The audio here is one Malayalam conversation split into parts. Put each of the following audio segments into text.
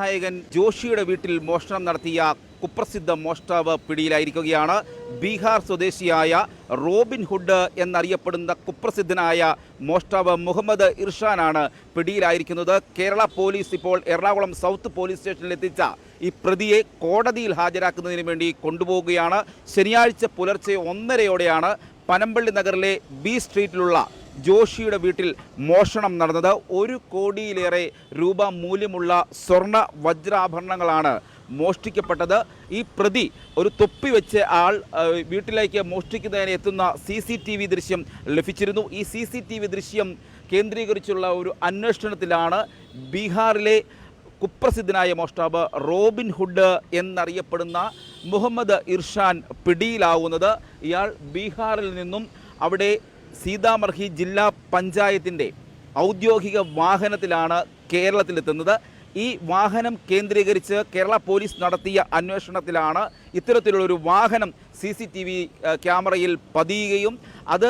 നായകൻ ജോഷിയുടെ വീട്ടിൽ മോഷണം നടത്തിയ കുപ്രസിദ്ധ മോഷ്ടാവ് പിടിയിലായിരിക്കുകയാണ്. ബീഹാർ സ്വദേശിയായ റോബിൻ ഹുഡ് എന്നറിയപ്പെടുന്ന കുപ്രസിദ്ധനായ മോഷ്ടാവ് മുഹമ്മദ് ഇർഷാനാണ് പിടിയിലായിരിക്കുന്നത്. കേരള പോലീസ് ഇപ്പോൾ എറണാകുളം സൗത്ത് പോലീസ് സ്റ്റേഷനിൽ എത്തിച്ച ഈ പ്രതിയെ കോടതിയിൽ ഹാജരാക്കുന്നതിന് വേണ്ടി കൊണ്ടുപോവുകയാണ്. ശനിയാഴ്ച പുലർച്ചെ ഒന്നരയോടെയാണ് പനമ്പള്ളി നഗറിലെ ബി സ്ട്രീറ്റിലുള്ള ജോഷിയുടെ വീട്ടിൽ മോഷണം നടന്നത് ഒരു കോടിയിലേറെ രൂപ മൂല്യമുള്ള സ്വർണ വജ്രാഭരണങ്ങളാണ് മോഷ്ടിക്കപ്പെട്ടത്. ഈ പ്രതി ഒരു തൊപ്പി വെച്ച് ആൾ വീട്ടിലേക്ക് മോഷ്ടിക്കുന്നതിന് എത്തുന്ന സി സി ടി വി ദൃശ്യം ലഭിച്ചിരുന്നു. ഈ സി സി ടി വി ദൃശ്യം കേന്ദ്രീകരിച്ചുള്ള ഒരു അന്വേഷണത്തിലാണ് ബീഹാറിലെ കുപ്രസിദ്ധനായ മോഷ്ടാവ് റോബിൻ ഹുഡ് എന്നറിയപ്പെടുന്ന മുഹമ്മദ് ഇർഷാൻ പിടിയിലാവുന്നത്. ഇയാൾ ബീഹാറിൽ നിന്നും അവിടെ സീതാമർഹി ജില്ലാ പഞ്ചായത്തിന്റെ ഔദ്യോഗിക വാഹനത്തിലാണ് കേരളത്തിലെത്തുന്നത്. ഈ വാഹനം കേന്ദ്രീകരിച്ച് കേരള പോലീസ് നടത്തിയ അന്വേഷണത്തിലാണ് ഇത്തരത്തിലുള്ളൊരു വാഹനം സി സി ടി വി ക്യാമറയിൽ പതിയുകയും അത്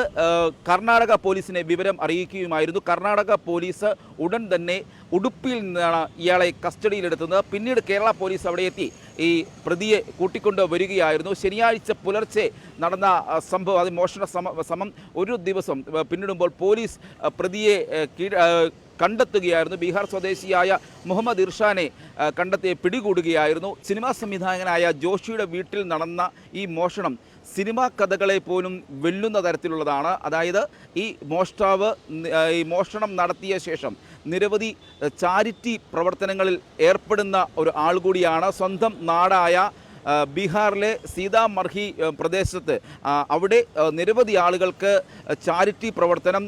കർണാടക പോലീസിനെ വിവരം അറിയിക്കുകയുമായിരുന്നു. കർണാടക പോലീസ് ഉടൻ തന്നെ ഉടുപ്പിയിൽ നിന്നാണ് ഇയാളെ കസ്റ്റഡിയിലെടുത്തത്. പിന്നീട് കേരള പോലീസ് അവിടെ എത്തി ഈ പ്രതിയെ കൂട്ടിക്കൊണ്ട് വരികയായിരുന്നു. ശനിയാഴ്ച പുലർച്ചെ നടന്ന സംഭവം അത് മോഷണ സമ ഒരു ദിവസം പിന്നിടുമ്പോൾ പോലീസ് പ്രതിയെ കണ്ടെത്തുകയായിരുന്നു. ബീഹാർ സ്വദേശിയായ മുഹമ്മദ് ഇർഷാനെ കണ്ടെത്തി പിടികൂടുകയായിരുന്നു. സിനിമാ സംവിധായകനായ ജോഷിയുടെ വീട്ടിൽ നടന്ന ഈ മോഷണം സിനിമാ കഥകളെ പോലും വെല്ലുന്ന തരത്തിലുള്ളതാണ്. അതായത് ഈ മോഷ്ടാവ് ഈ മോഷണം നടത്തിയ ശേഷം നിരവധി ചാരിറ്റി പ്രവർത്തനങ്ങളിൽ ഏർപ്പെടുന്ന ഒരു ആൾ കൂടിയാണ്. സ്വന്തം നാടായ ബീഹാറിലെ സീതാമർഹി പ്രദേശത്ത് അവിടെ നിരവധി ആളുകൾക്ക് ചാരിറ്റി പ്രവർത്തനം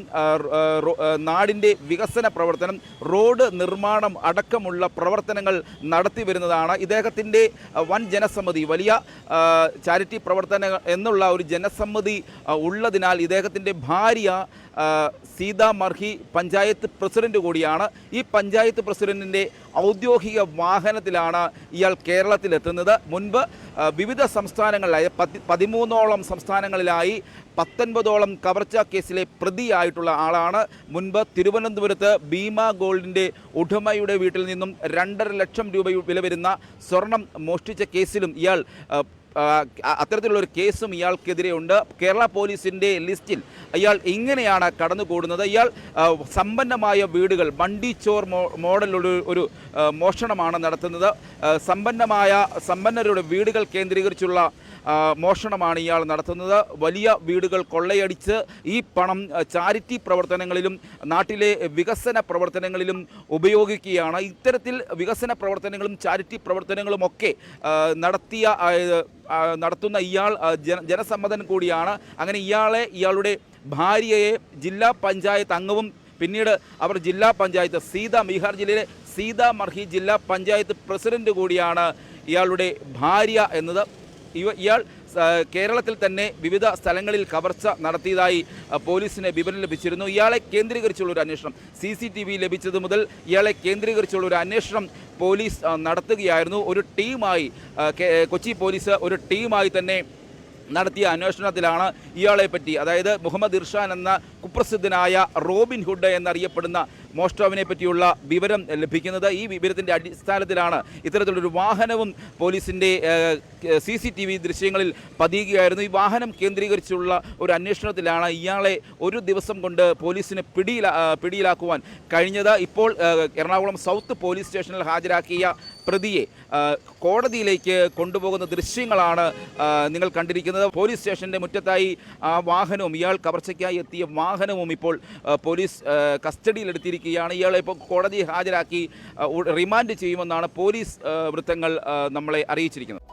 നാടിന്റെ വികസന പ്രവർത്തനം റോഡ് നിർമ്മാണം അടക്കമുള്ള പ്രവർത്തനങ്ങൾ നടത്തി വരുന്നതാണ് ഇദ്ദേഹത്തിന്റെ വൻ ജനസമ്മതി. വലിയ ചാരിറ്റി പ്രവർത്തന എന്നുള്ള ഒരു ജനസമ്മതി ഉള്ളതിനാൽ ഇദ്ദേഹത്തിന്റെ ഭാര്യ ആ, സീതാമർഹി പഞ്ചായത്ത് പ്രസിഡന്റ് കൂടിയാണ്. ഈ പഞ്ചായത്ത് പ്രസിഡന്റിന്റെ ഔദ്യോഗിക വാഹനത്തിലാണ് ഇയാൾ കേരളത്തിലെത്തുന്നത്. മുൻപ് വിവിധ സംസ്ഥാനങ്ങളിലായി പതി പതിമൂന്നോളം സംസ്ഥാനങ്ങളിലായി പത്തൊൻപതോളം കവർച്ചാ കേസിലെ പ്രതിയായിട്ടുള്ള ആളാണ്. മുൻപ് തിരുവനന്തപുരത്ത് ഭീമ ഗോൾഡിന്റെ ഉടമയുടെ വീട്ടിൽ നിന്നും രണ്ടര ലക്ഷം രൂപ വില വരുന്ന സ്വർണം മോഷ്ടിച്ച കേസിലും ഇയാൾ അത്തരത്തിലുള്ള ഒരു കേസും ഇയാൾക്കെതിരെ ഉണ്ട്. കേരള പോലീസിന്റെ ലിസ്റ്റിൽ ഇയാൾ ഇങ്ങനെയാണ് കടന്നുകൂടുന്നത്. ഇയാൾ സമ്പന്നമായ വീടുകൾ വണ്ടി ചോർ മോ മോഡലുള്ള ഒരു മോഷണമാണ് നടത്തുന്നത്. സമ്പന്നമായ സമ്പന്നരുടെ വീടുകൾ കേന്ദ്രീകരിച്ചുള്ള മോഷണമാണ് ഇയാൾ നടത്തുന്നത്. വലിയ വീടുകൾ കൊള്ളയടിച്ച് ഈ പണം ചാരിറ്റി പ്രവർത്തനങ്ങളിലും നാട്ടിലെ വികസന പ്രവർത്തനങ്ങളിലും ഉപയോഗിക്കുകയാണ്. ഇത്തരത്തിൽ വികസന പ്രവർത്തനങ്ങളും ചാരിറ്റി പ്രവർത്തനങ്ങളും ഒക്കെ നടത്തിയ നടത്തുന്ന ഇയാൾ ജനസമ്മതൻ കൂടിയാണ്. അങ്ങനെ ഇയാളെ ഇയാളുടെ ഭാര്യയെ ജില്ലാ പഞ്ചായത്ത് അംഗവും പിന്നീട് അവർ ജില്ലാ പഞ്ചായത്ത് സീത ബീഹാർ ജില്ലയിലെ സീതാമർഹി ജില്ലാ പഞ്ചായത്ത് പ്രസിഡന്റ് കൂടിയാണ് ഇയാളുടെ ഭാര്യ എന്നത്. ഇയാൾ കേരളത്തിൽ തന്നെ വിവിധ സ്ഥലങ്ങളിൽ കവർച്ച നടത്തിയതായി പോലീസിന് വിവരം ലഭിച്ചിരുന്നു. ഇയാളെ കേന്ദ്രീകരിച്ചുള്ള ഒരു അന്വേഷണം സി സി ടി വി ലഭിച്ചത് മുതൽ ഇയാളെ കേന്ദ്രീകരിച്ചുള്ള ഒരു അന്വേഷണം പോലീസ് നടത്തുകയായിരുന്നു. ഒരു ടീമായി കൊച്ചി പോലീസ് ഒരു ടീമായി തന്നെ നടത്തിയ അന്വേഷണത്തിലാണ് ഇയാളെ പറ്റി അതായത് മുഹമ്മദ് ഇർഷാൻ എന്ന കുപ്രസിദ്ധനായ റോബിൻ ഹുഡ് എന്നറിയപ്പെടുന്ന മോഷ്ടാവിനെ പറ്റിയുള്ള വിവരം ലഭിക്കുന്നത് ഈ വിവരത്തിന്റെ അടിസ്ഥാനത്തിലാണ്. ഇത്തരത്തിലൊരു വാഹനവും പോലീസിന്റെ സി സി ടി വി ദൃശ്യങ്ങളിൽ പതിയുകയായിരുന്നു. ഈ വാഹനം കേന്ദ്രീകരിച്ചുള്ള ഒരു അന്വേഷണത്തിലാണ് ഇയാളെ ഒരു ദിവസം കൊണ്ട് പോലീസിന് പിടിയിലാ പിടിയിലാക്കുവാൻ കഴിഞ്ഞത്. ഇപ്പോൾ എറണാകുളം സൗത്ത് പോലീസ് സ്റ്റേഷനിൽ ഹാജരാക്കിയ പ്രതിയെ കോടതിയിലേക്ക് കൊണ്ടുപോകുന്ന ദൃശ്യങ്ങളാണ് നിങ്ങൾ കണ്ടിരിക്കുന്നത്. പോലീസ് സ്റ്റേഷന്റെ മുറ്റത്തായി ആ വാഹനവും ഇയാൾ കവർച്ചയ്ക്കായി എത്തിയ വാഹനവും ഇപ്പോൾ പോലീസ് കസ്റ്റഡിയിലെടുത്തിരിക്കുകയാണ്. ഇയാളെ ഇപ്പോൾ കോടതിയെ ഹാജരാക്കി റിമാൻഡ് ചെയ്യുമെന്നാണ് പോലീസ് വൃത്തങ്ങൾ നമ്മളെ അറിയിച്ചിരിക്കുന്നത്.